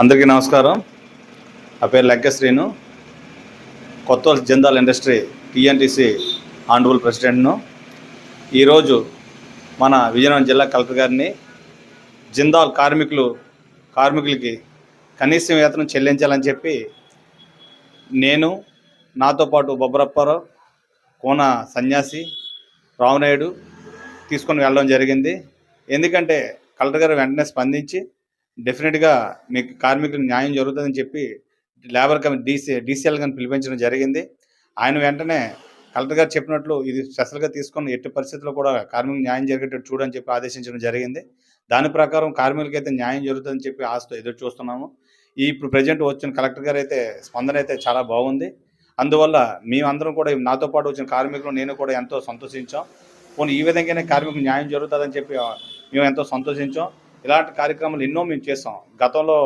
అందరికీ నమస్కారం. నా పేరు లెక్కశ్రీను కొత్త జిందాల్ ఇండస్ట్రీ టీఎన్టీసీ ఆనరబుల్ ప్రెసిడెంట్ను. ఈరోజు మన విజయనగరం జిల్లా కలెక్టర్ గారిని జిందాల్ కార్మికులు కార్మికులకి కనీస వేతనం చెల్లించాలని చెప్పి నేను నాతో పాటు బొబ్బరప్పారావు కోన సన్యాసి రావునాయుడు తీసుకొని వెళ్ళడం జరిగింది. ఎందుకంటే కలెక్టర్ గారు వెంటనే స్పందించి డెఫినెట్గా మీకు కార్మికులకు న్యాయం జరుగుతుందని చెప్పి లేబర్ కమిటీ డీసీ డీసీఎల్ గారిని పిలిపించడం జరిగింది. ఆయన వెంటనే కలెక్టర్ గారు చెప్పినట్లు ఇది స్పెషల్గా తీసుకొని ఎట్టి పరిస్థితుల్లో కూడా కార్మికులకు న్యాయం జరిగేటట్టు చూడని చెప్పి ఆదేశించడం జరిగింది. దాని ప్రకారం కార్మికులకైతే న్యాయం జరుగుతుందని చెప్పి ఆశతో ఎదురు చూస్తున్నాము ఈ ఇప్పుడు ప్రజెంట్ వచ్చిన కలెక్టర్ గారు అయితే స్పందన అయితే చాలా బాగుంది. అందువల్ల మేమందరం కూడా నాతో పాటు వచ్చిన కార్మికులు నేను కూడా ఎంతో సంతోషించాం. పోనీ ఈ విధంగానే కార్మికులకు న్యాయం జరుగుతుందని చెప్పి మేము ఎంతో సంతోషించాం. ఇలాంటి కార్యక్రమాలు ఎన్నో మేము చేసాం. గతంలో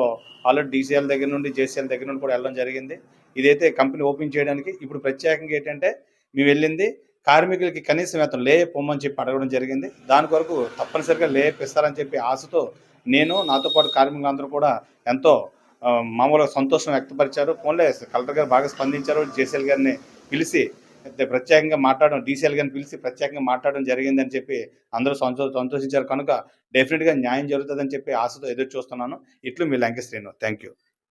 ఆల్రెడీ డీసీఎల్ దగ్గర నుండి జేసీఎల్ దగ్గర నుండి కూడా వెళ్ళడం జరిగింది. ఇదైతే కంపెనీ ఓపెన్ చేయడానికి ఇప్పుడు ప్రత్యేకంగా ఏంటంటే మేము వెళ్ళింది. కార్మికులకి కనీసం వేతనం లే పొమ్మని చెప్పి అడగడం జరిగింది. దాని కొరకు తప్పనిసరిగా లే ఇస్తారని చెప్పి ఆశతో నేను నాతో పాటు కార్మికులందరూ కూడా ఎంతో మామూలుగా సంతోషం వ్యక్తపరిచారు. ఫోన్లే కలెక్టర్ గారు బాగా స్పందించారు. జేసీఎల్ గారిని పిలిచి ప్రత్యేకంగా మాట్లాడడం డీసీఎల్ గారిని పిలిచి ప్రత్యేకంగా మాట్లాడడం జరిగిందని చెప్పి అందరూ సంతో సంతోషించారు. కనుక డెఫినెట్గా న్యాయం జరుగుతుందని చెప్పి ఆశతో ఎదురు చూస్తున్నాను ఇట్లు మీ లంకేశ్రీను థ్యాంక్ యూ